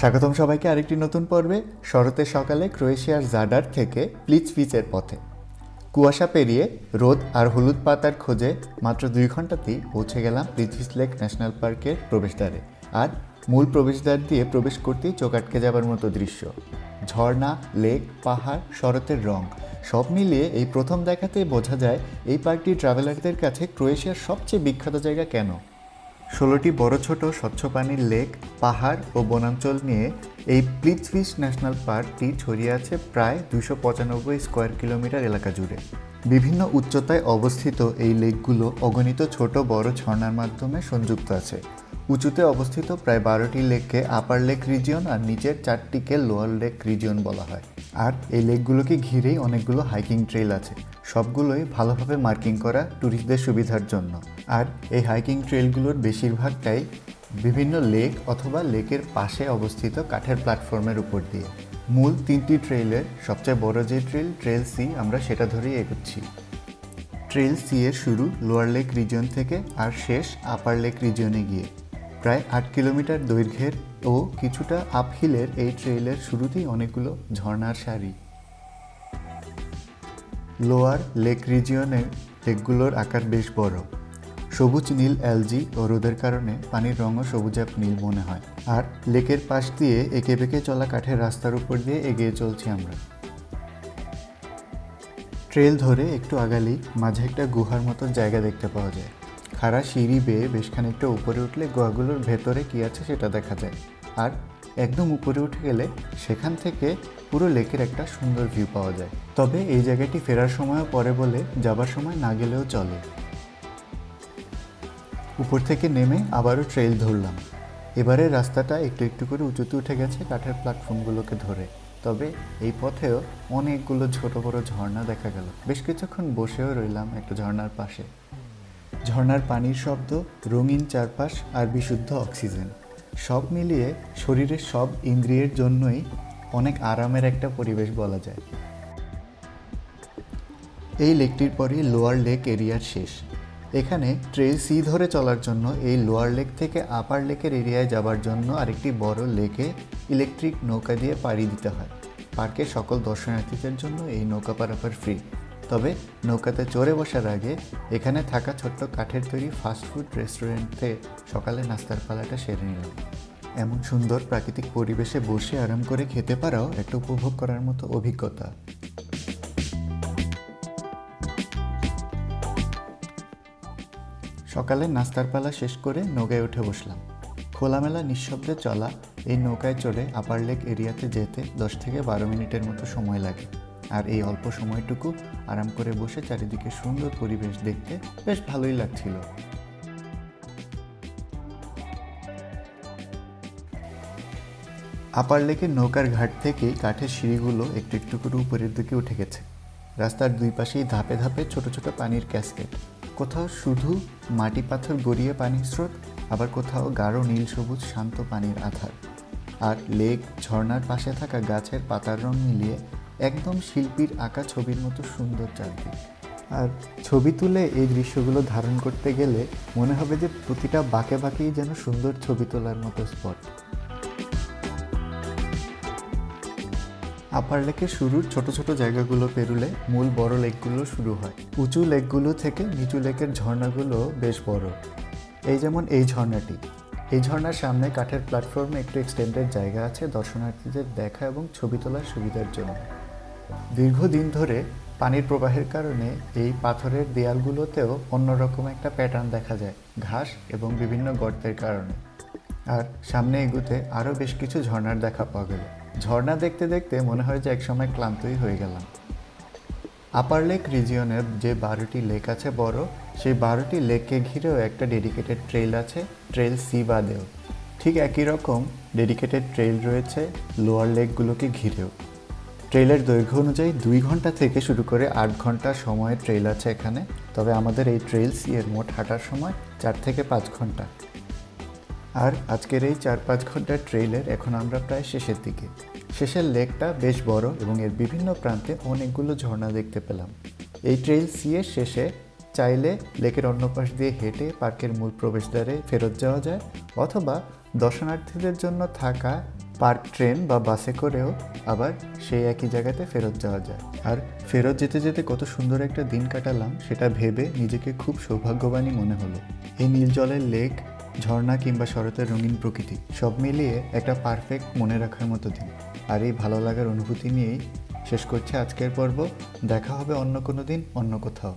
স্বাগতম সবাইকে আরেকটি নতুন পর্বে শরতের সকালে ক্রোয়েশিয়ার জাডার থেকে প্লিচ বিচের পথে। কুয়াশা পেরিয়ে রোদ আর হলুদ পাতার খোঁজে মাত্র দুই ঘন্টাতেই পৌঁছে গেলাম প্লিথভিস লেক ন্যাশনাল পার্কের প্রবেশদ্বারে। আর মূল প্রবেশদ্বার দিয়ে প্রবেশ করতেই চোখ আটকে যাবার মতো দৃশ্য। ঝর্ণা, লেক, পাহাড়, শরতের রং, সব মিলিয়ে এই প্রথম দেখাতেই বোঝা যায় এই পার্কটি ট্রাভেলারদের কাছে ক্রোয়েশিয়ার সবচেয়ে বিখ্যাত জায়গা কেন? ষোলোটি বড়, ছোট, স্বচ্ছ পানির লেক, পাহাড় ও বনাঞ্চল নিয়ে এই প্লিচফিস ন্যাশনাল পার্কটি ছড়িয়ে আছে প্রায় দুশো পঁচানব্বই স্কোয়ার কিলোমিটার এলাকা জুড়ে। বিভিন্ন উচ্চতায় অবস্থিত এই লেকগুলো অগণিত ছোট, বড় ঝর্ণার মাধ্যমে সংযুক্ত আছে। উঁচুতে অবস্থিত প্রায় বারোটি লেককে আপার লেক রিজিয়ন আর নিচের চারটিকে লোয়ার লেক রিজিয়ন বলা হয়। আর এই লেকগুলোকে ঘিরেই অনেকগুলো হাইকিং ট্রেল আছে। সবগুলোই ভালোভাবে মার্কিং করা ট্যুরিস্টদের সুবিধার জন্য। আর এই হাইকিং ট্রেলগুলোর বেশিরভাগটাই বিভিন্ন লেক অথবা লেকের পাশে অবস্থিত কাঠের প্ল্যাটফর্মের উপর দিয়ে। মূল তিনটি ট্রেইলের সবচেয়ে বড় যে ট্রেল ট্রেল সি, আমরা সেটা ধরেই এগোচ্ছি। ট্রেল সি এর শুরু লোয়ার লেক রিজিয়ন থেকে আর শেষ আপার লেক রিজিয়নে গিয়ে। প্রায় আট কিলোমিটার দৈর্ঘ্যের ও কিছুটা আপহিলের এই ট্রেইলের শুরুতেই অনেকগুলো ঝর্ণার সারি। লোয়ার লেক রিজিয়নের লেকগুলোর আকার বেশ বড়। সবুজ নীল অ্যালজি ও রোদের কারণে পানির রঙও সবুজাপ নীল মনে হয়। আর লেকের পাশ দিয়ে এঁকে বেঁকে চলা কাঠের রাস্তার উপর দিয়ে এগিয়ে চলছি আমরা। ট্রেল ধরে একটু আগালি মাঝে একটা গুহার মতন জায়গা দেখতে পাওয়া যায়। খাড়া সিঁড়ি বেয়ে বেশ খানিকটা উপরে উঠলে গুহাগুলোর ভেতরে কী আছে সেটা দেখা যায়। আর একদম উপরে উঠে গেলে সেখান থেকে পুরো লেকের একটা সুন্দর ভিউ পাওয়া যায়। তবে এই জায়গাটি ফেরার সময়ও পরে বলে যাবার সময় না গেলেও চলে। উপর থেকে নেমে আবারও ট্রেল ধরলাম। এবারে রাস্তাটা একটু একটু করে উঁচুতে উঠে গেছে কাঠের প্ল্যাটফর্মগুলোকে ধরে। তবে এই পথেও অনেকগুলো ছোট বড় ঝর্ণা দেখা গেল। বেশ কিছুক্ষণ বসেও রইলাম একটা ঝর্ণার পাশে। ঝর্ণার পানির শব্দ, রঙিন চারপাশ আর বিশুদ্ধ অক্সিজেন। সব মিলিয়ে শরীরের সব ইন্দ্রিয়ের জন্যই অনেক আরামের একটা পরিবেশ বলা যায়। এই লেকটির পরই লোয়ার লেক এরিয়ার শেষ। এখানে ট্রেল সি ধরে চলার জন্য এই লোয়ার লেক থেকে আপার লেকের এরিয়ায় যাবার জন্য আরেকটি বড় লেকে ইলেকট্রিক নৌকা দিয়ে পাড়ি দিতে হয়। পার্কের সকল দর্শনার্থীদের জন্য এই নৌকা পারাপার ফ্রি। তবে নৌকাতে চড়ে বসার আগে এখানে থাকা ছোট্ট কাঠের তৈরি ফাস্টফুড রেস্টুরেন্টে সকালে নাস্তার পালাটা সেরে নিলাম। এমন সুন্দর প্রাকৃতিক পরিবেশে বসে আরাম করে খেতে পারাও একটা উপভোগ করার মতো অভিজ্ঞতা। সকালে নাস্তার পালা শেষ করে নৌকায় উঠে বসলাম। খোলামেলা নিঃশব্দে চলা এই নৌকায় চড়ে আপার লেক এরিয়াতে যেতে দশ থেকে বারো মিনিটের মতো সময় লাগে। আর এই অল্প সময়টুকু আরাম করে বসে চারিদিকে সুন্দর পরিবেশ দেখতে বেশ ভালোই লাগছিল। আপার লেকের নৌকার ঘাট থেকেই কাঠের সিঁড়িগুলো একটু একটু করে উপরের দিকে উঠে গেছে। রাস্তার দুই পাশেই ধাপে ধাপে ছোট ছোট পানির ক্যাসকেট কোথাও শুধু মাটি পাথর গড়িয়ে পানির স্রোত, আবার কোথাও গাঢ় নীল সবুজ শান্ত পানির আধার। আর লেক ঝর্ণার পাশে থাকা গাছের পাতার রং মিলিয়ে একদম শিল্পীর আঁকা ছবির মতো সুন্দর চারদিক। আর ছবি তুলে এই দৃশ্যগুলো ধারণ করতে গেলে মনে হবে যে প্রতিটা বাঁকে বাঁকেই যেন সুন্দর ছবি তোলার মতো স্পট। আপার লেকের শুরুর ছোট ছোট জায়গাগুলো পেরুলে মূল বড় লেকগুলো শুরু হয়। উঁচু লেকগুলো থেকে নিচু লেকের ঝর্ণাগুলো বেশ বড়। এই যেমন এই ঝর্ণাটি। এই ঝর্ণার সামনে কাঠের প্ল্যাটফর্মে একটু এক্সটেন্ডেড জায়গা আছে দর্শনার্থীদের দেখা এবং ছবি তোলার সুবিধার জন্য। দীর্ঘদিন ধরে পানির প্রবাহের কারণে এই পাথরের দেয়ালগুলোতেও অন্যরকম একটা প্যাটার্ন দেখা যায়, ঘাস এবং বিভিন্ন গর্তের কারণে। আর সামনে এগুতে আরও বেশ কিছু ঝর্ণার দেখা পাওয়া গেল। ঝর্ণা দেখতে দেখতে মনে হয় যে একসময় ক্লান্তই হয়ে গেলাম। আপার লেক রিজিয়নের যে বারোটি লেক আছে বড়, সেই বারোটি লেককে ঘিরেও একটা ডেডিকেটেড ট্রেল আছে ট্রেল সি বাদেও ঠিক একই রকম ডেডিকেটেড ট্রেল রয়েছে লোয়ার লেকগুলোকে ঘিরেও। ট্রেলের দৈর্ঘ্য অনুযায়ী দুই ঘণ্টা থেকে শুরু করে আট ঘণ্টা সময়ের ট্রেল আছে এখানে। তবে আমাদের এই ট্রেল সি এর মোট হাঁটার সময় চার থেকে পাঁচ ঘণ্টা। আর আজকের এই চার পাঁচ ঘণ্টার ট্রেইলের এখন আমরা প্রায় শেষের দিকে। শেষের লেকটা বেশ বড় এবং এর বিভিন্ন প্রান্তে অনেকগুলো ঝর্ণা দেখতে পেলাম। এই ট্রেইল সি এর শেষে চাইলে লেকের অন্য পাশ দিয়ে হেঁটে পার্কের মূল প্রবেশদ্বারে ফেরত যাওয়া যায় অথবা দর্শনার্থীদের জন্য থাকা পার্ক ট্রেন বা বাসে করেও আবার সেই একই জায়গাতে ফেরত যাওয়া যায়। আর ফেরত যেতে যেতে কত সুন্দর একটা দিন কাটালাম, সেটা ভেবে নিজেকে খুব সৌভাগ্যবানই মনে হলো। এই নীল জলের লেক, ঝর্ণা কিংবা শরতের রঙিন প্রকৃতি, সব মিলিয়ে একটা পারফেক্ট মনে রাখার মতো দিন। আর এই ভালো লাগার অনুভূতি নিয়েই শেষ করছে আজকের পর্ব। দেখা হবে অন্য কোনো দিন, অন্য কোথাও।